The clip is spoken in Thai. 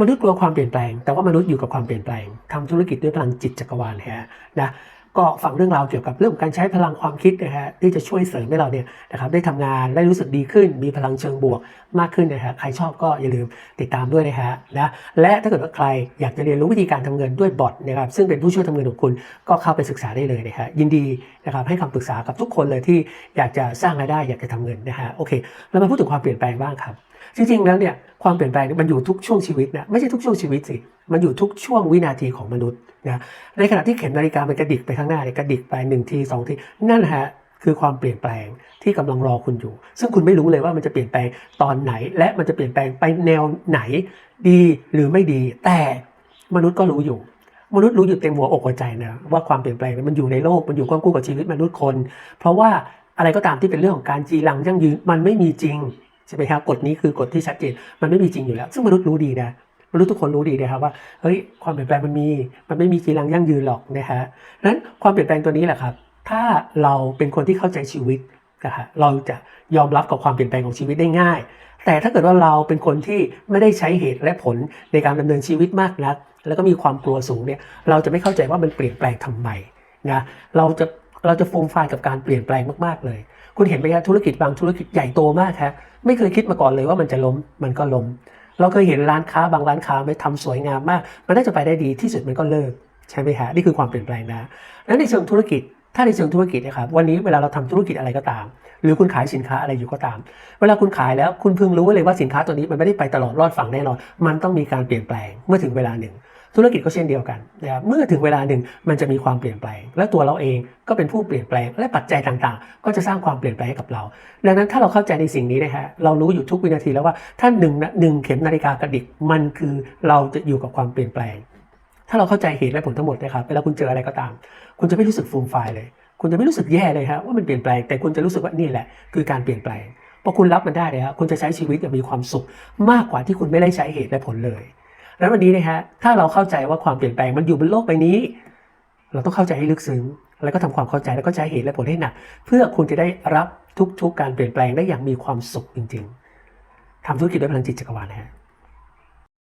มนุษย์กลัวความเปลี่ยนแปลง แต่ว่ามนุษย์อยู่กับความเปลี่ยนแปลงทำธุรกิจด้วยพลังจิตจักรวาลนะฮะนะก็ฟังเรื่องราวเกี่ยวกับเรื่องการใช้พลังความคิดนะฮะที่จะช่วยเสริมให้เราเนี่ยนะครับได้ทำงานได้รู้สึกดีขึ้น มีพลังเชิงบวกมากขึ้นนะฮะใครชอบก็อย่าลืมติดตามด้วยนะฮะนะและถ้าเกิดว่าใครอยากจะเรียนรู้วิธีการทำเงินด้วยบอทนะครับซึ่งเป็นผู้ช่วยทำเงินของคุณก็เข้าไปศึกษาได้เลยนะฮะยินดีนะครับให้คำปรึกษากับทุกคนเลยที่อยากจะสร้างรายได้อยากจะทำเงินนะฮะโอเคเรามาพูดถึงความเปลี่ยนแปลงบ้างครับ จริงๆแล้วเนี่ยความเปลี่ยนแปลงมันอยู่ทุกช่วงชีวิตนะไม่ใช่ทุกช่วงชีวิตสิมันอยู่ทุกช่วงวินาทีของมนุษย์นะในขณะที่เข็มนาฬิกามันกระดิกไปข้างหน้าเนี่ยกระดิกไปหนึ่งทีสองทีนั่นฮะคือความเปลี่ยนแปลงที่กำลังรอคุณอยู่ ซึ่งคุณไม่รู้เลยว่ามันจะเปลี่ยนแปลงตอนไหน และมันจะเปลี่ยนแปลงไปแนวไหนดีหรือไม่ดี แต่มนุษย์ก็รู้อยู่ มนุษย์รู้อยู่เต็มหัวอกหัวใจนะว่าความเปลี่ยนแปลงมันอยู่ในโลกมันอยู่ควบคู่กับชีวิตมนุษย์คน เพราะว่าอะไรก็ตามที่เป็นเรื่องของการจีรังยั่งยืนมันไม่มีจริง ใช่ไหมครับกฎนี้คือกฎที่ชัดเจนมันไม่มีจริงอยู่แล้ว ซึ่งมนุษย์รู้ดีนะมนุษย์ทุกคนรู้ดีนะครับว่าเฮ้ยความเปลี่ยนแปลงมันมี มันไม่มีจีรังยั่งยืนหรอกนะฮะนั้นความเปลี่ยนแปลงตัวนี้แหละครับ ถ้าเราเป็นคนที่เข้าใจชีวิตนะฮะเราจะยอมรับกับความเปลี่ยนแปลงของชีวิตได้ง่าย แต่ถ้าเกิดว่าเราเป็นคนที่ไม่ได้ใช้เหตุและผลในการดำเนินชีวิตมากนัก แล้วก็มีความกลัวสูงเนี่ยเราจะไม่เข้าใจว่ามันเปลี่ยนแปลงทำไมนะเราจะ เราจะฟูมฟายกับการเปลี่ยนแปลงมากๆเลย คุณเห็นไหมครับธุรกิจบางธุรกิจใหญ่โตมากครับไม่เคยคิดมาก่อนเลยว่ามันจะล้มมันก็ล้ม เราเคยเห็นร้านค้าบางร้านค้าไม่ทำสวยงามมาก มันน่าจะไปได้ดีที่สุดมันก็เลิกใช่ไหมฮะนี่คือความเปลี่ยนแปลงนะแล้วในเชิงธุรกิจ ถ้าในเชิงธุรกิจนะครับวันนี้เวลาเราทำธุรกิจอะไรก็ตาม หรือคุณขายสินค้าอะไรอยู่ก็ตาม เวลาคุณขายแล้วคุณพึงรู้ไว้เลยว่าสินค้าตัวนี้มันไม่ได้ไปตลอดรอดฝั่งแน่นอน มันต้องมีการเปลี่ยนแปลงเมื่อถึงเวลาหนึ่ง ธุรกิจก็เช่นเดียวกันนะครับเมื่อถึงเวลาหนึ่งมันจะมีความเปลี่ยนแปลง และตัวเราเองก็เป็นผู้เปลี่ยนแปลง และปัจจัยต่างๆ ก็จะสร้างความเปลี่ยนแปลงให้กับเรา ดังนั้นถ้าเราเข้าใจในสิ่งนี้นะฮะเรารู้อยู่ทุกวินาทีแล้วว่าถ้าหนึ่งหนึ่งเข็มนาฬิกากระดิกมันคือเราจะอยู่กับความเปลี่ยนแปลง ถ้าเราเข้าใจเหตุและผลทั้งหมดนะครับเวลาคุณเจออะไรก็ตาม คุณจะไม่รู้สึกฟูมไฟเลย คุณจะไม่รู้สึกแย่เลยฮะว่ามันเปลี่ยนแปลงแต่คุณจะรู้สึกว่านี่แหละ คือการเปลี่ยนแปลงพอคุณรับมันได้เลยฮะคุณจะใช้ชีวิตอย่างมีความสุข มากกว่าที่คุณไม่ได้ใช้เหตุและผลเลย แล้ววันนี้นะฮะถ้าเราเข้าใจว่าความเปลี่ยนแปลงมันอยู่บนโลกใบนี้ เราต้องเข้าใจให้ลึกซึ้งแล้วก็ทำความเข้าใจแล้วก็ใช้เหตุและผลให้หนัก เพื่อคุณจะได้รับทุกๆการเปลี่ยนแปลงได้อย่างมีความสุขจริง ๆทำธุรกิจด้วยพลังจิตจักรวาลนะฮะ